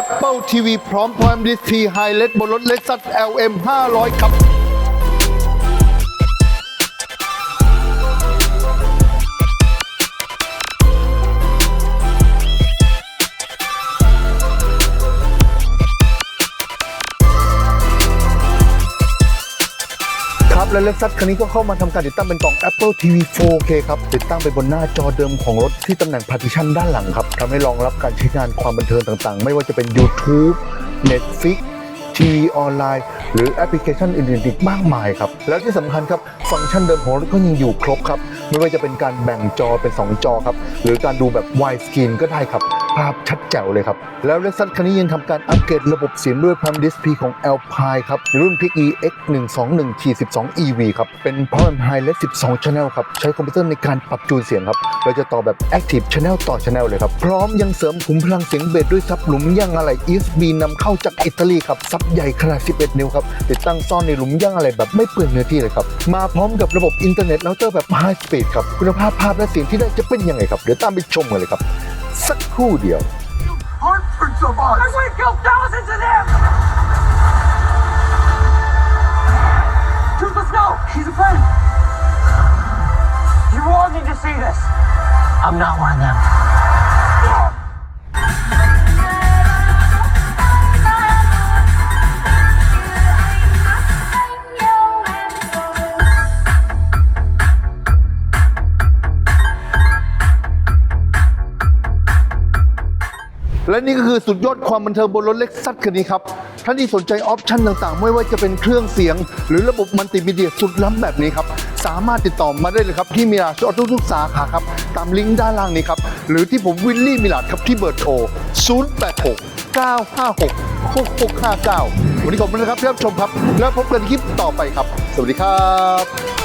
Apple TV พร้อมพร้อมดิสทีไฮเล t บนรถเลสซัค LM 500 ครับ ครับและ Lexus คันนี้ก็เข้ามาทำการติดตั้งเป็นกล่อง Apple TV 4K ครับ ติดตั้งไปบนหน้าจอเดิมของรถที่ตำแหน่ง partition ด้านหลังครับทำให้รองรับการใช้งานความบันเทิงต่างๆ ไม่ว่าจะเป็น YouTube Netflix ทีวีออนไลน์ หรือแอปพลิเคชันอื่นๆอีกมากมายครับ แล้วที่สำคัญครับ ฟังก์ชันเดิมของรถก็ยังอยู่ครบครับ ไม่ว่าจะเป็นการแบ่งจอเป็น 2 จอครับ หรือการดูแบบ wide screen ก็ได้ครับ ภาพชัดแจ๋วเลยครับ แล้ว Lexus คันนี้ยังทำการอัปเกรดระบบเสียงด้วย Prime DSP ของ Alpine ครับในรุ่น PE X 1 2 1 12 EV ครับ เป็น Prime Highlight 12 Channel ครับ ใช้คอมพิวเตอร์ในการปรับจูนเสียงครับ เราจะต่อแบบ Active Channel ต่อ Channel เลยครับ พร้อมยังเสริมขุมพลังเสียงเบสด้วยซับหลุมย่างอะไหล่ USB นำเข้าจากอิตาลีครับ ซับใหญ่ขนาด 11 นิ้วครับติดตั้งซ่อนในหลุมย่างอะไหล่แบบไม่เปลืองเนื้อที่เลยครับมาพร้อมกับระบบอินเทอร์เน็ตเราเตอร์แบบ High Speed ครับคุณภาพภาพและเสียงที่ได้จะเป็นยังไงครับเดี๋ยวตามไปชมกันเลยครับ สักครู่เดียว Hundreds of us! And we killed thousands of them! Truth, let's go! He's a friend! You all need to see this. I'm not one of them. และนี่ก็คือสุดยอดความบันเทิงบนรถเล็กซัสคันนี้ครับ ท่านที่สนใจออปชั่นต่างๆ ไม่ว่าจะเป็นเครื่องเสียง หรือระบบมัลติมีเดียสุดล้ำแบบนี้ครับ สามารถติดต่อมาได้เลยครับ ที่มิลาชออทุกสาขาครับ ตามลิงก์ด้านล่างนี้ครับ หรือที่ผมวิลลี่มิลาดครับที่เบอร์โทร 086 956 6659 วันนี้ขอบคุณนะครับที่รับชมครับ แล้วพบกันคลิปต่อไปครับ สวัสดีครับ